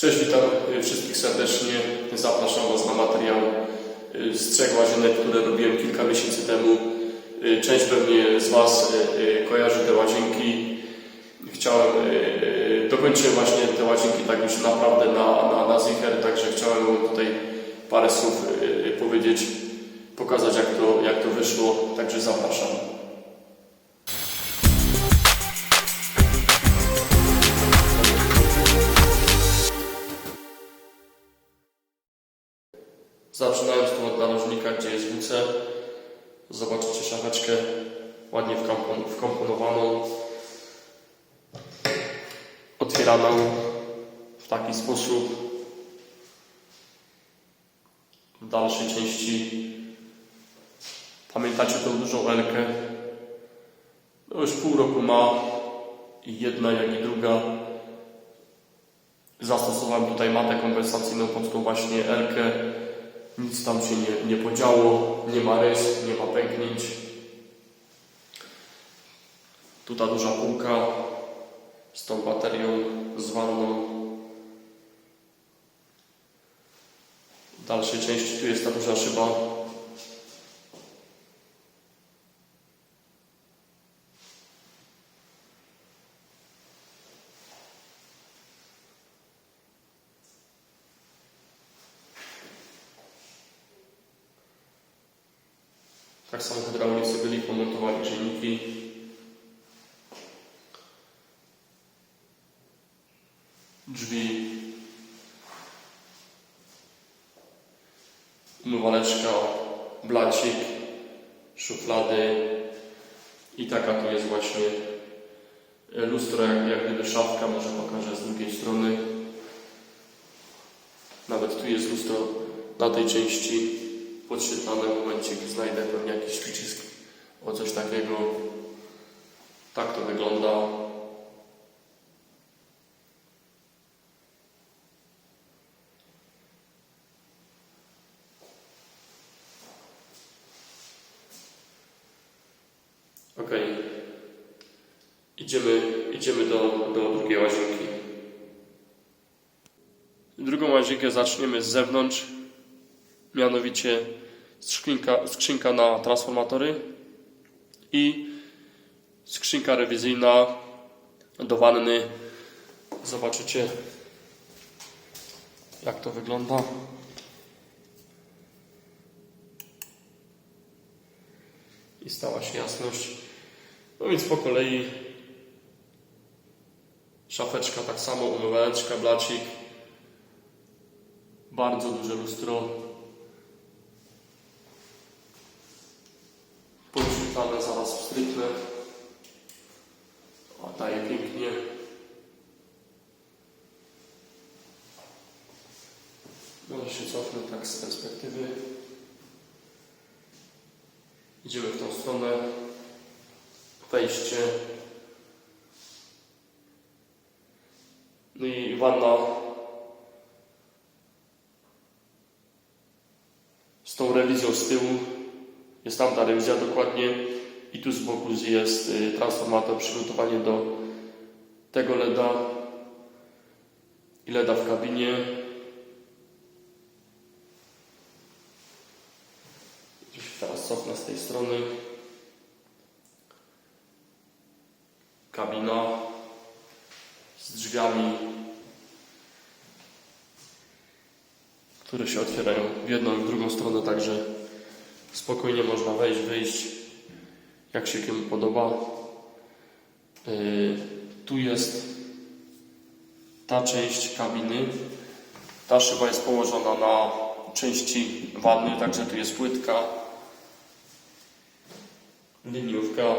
Cześć, witam y, wszystkich serdecznie. Zapraszam Was na materiał y, z trzech łazienek, które robiłem kilka miesięcy temu. Y, Część pewnie z Was kojarzy te łazienki. Chciałem, dokończyłem właśnie te łazienki tak już naprawdę na, na, na zicher, także chciałem tutaj parę słów powiedzieć, pokazać jak to, jak to wyszło, także zapraszam. Zaczynając tu od narożnika, gdzie jest WC. Zobaczycie szafeczkę ładnie wkompon- wkomponowaną. Otwieraną w taki sposób. W dalszej części pamiętacie tą dużą elkę. No już pół roku ma i jedna jak i druga. Zastosowałem tutaj matę kompensacyjną pod tą właśnie elkę. Nic tam się nie, nie podziało, nie ma rys, nie ma pęknięć. Tu ta duża półka z tą baterią zwaną. W dalszej części tu jest ta duża szyba. Tak samo hydraulicy byli, pomontowali grzejniki. Drzwi. Umywaleczka, blacik, szuflady. I taka tu jest właśnie lustro, jak, jak gdyby szafka, może pokażę z drugiej strony. Nawet tu jest lustro na tej części podświetlane momencie, gdy znajdę pewnie jakiś przycisk o coś takiego. Tak to wygląda. Ok. Idziemy, idziemy do, do drugiej łazienki. Drugą łazienkę zaczniemy z zewnątrz mianowicie skrzynka, skrzynka na transformatory i skrzynka rewizyjna do wanny. Zobaczycie jak to wygląda. I stała się jasność. No więc po kolei szafeczka tak samo, umywaleczka, blacik. Bardzo duże lustro podrzucane zaraz wstrychnę. O, daje pięknie. Może się cofnę tak z perspektywy. Idziemy w tą stronę. Wejście. No i wanna z tą rewizją z tyłu. Jest tam ta rewizja dokładnie i tu z boku jest y, transformator, przygotowanie do tego LEDa i LEDa w kabinie. Teraz cofnę z tej strony. Kabina z drzwiami, które się otwierają w jedną i w drugą stronę, także Spokojnie można wejść, wyjść, jak się komu podoba. Yy, tu jest ta część kabiny. Ta szyba jest położona na części wanny, także tu jest płytka, liniówka.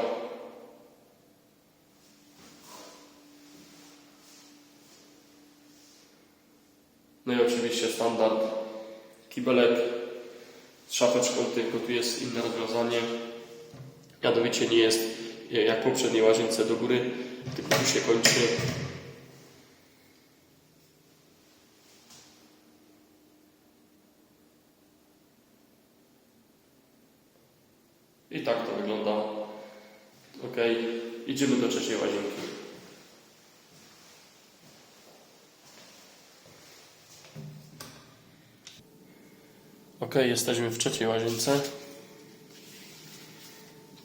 No i oczywiście standard kibelek z szafeczką, tylko tu jest inne rozwiązanie. Mianowicie nie jest jak w poprzedniej łazience do góry, tylko tu się kończy. I tak to wygląda. Ok, idziemy do trzeciej łazienki. Ok, jesteśmy w trzeciej łazience.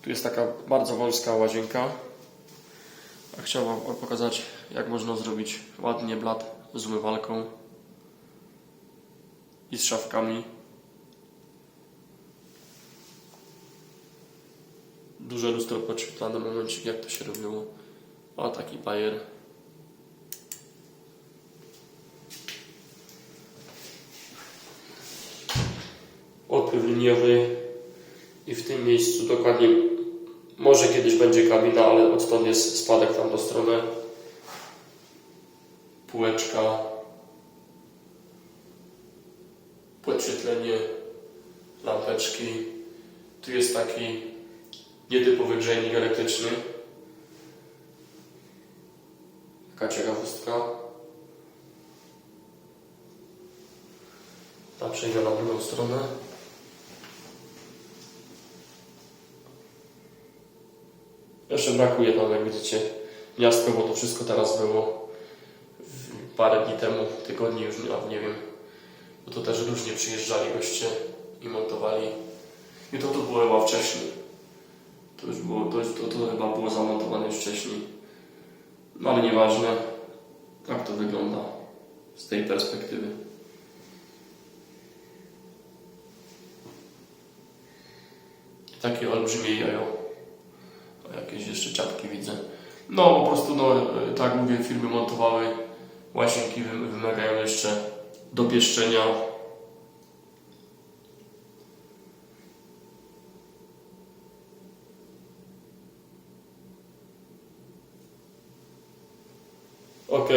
Tu jest taka bardzo wąska łazienka. A chciałbym Wam pokazać, jak można zrobić ładnie blat z umywalką i z szafkami. Duże lustro podświetlane, momencik jak to się robiło. O, taki bajer. Liniowy i w tym miejscu dokładnie może kiedyś będzie kabina, ale odtąd jest spadek tam do stronę. Półeczka. Podświetlenie. Lampeczki. Tu jest taki nietypowy grzejnik elektryczny. Taka ciekawostka. A przejdę na drugą stronę. Jeszcze brakuje tam, jak widzicie, miastko, bo to wszystko teraz było parę dni temu, tygodni już nie, nie wiem. Bo to też różnie przyjeżdżali goście i montowali. I to tu było chyba wcześniej. To już było, to, to, to chyba było zamontowane już wcześniej. No ale nieważne, jak to wygląda z tej perspektywy. Takie olbrzymie jajo. Czapki widzę. No po prostu, no e, tak mówię, firmy montowały łazienki wy- wymagają jeszcze dopieszczenia. Ok.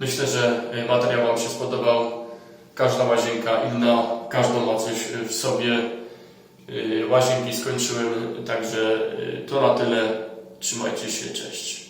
Myślę, że e, materiał Wam się spodobał. Każda łazienka inna, każda ma coś e, w sobie. Y, Łazienki skończyłem, także y, to na tyle. Trzymajcie się, cześć.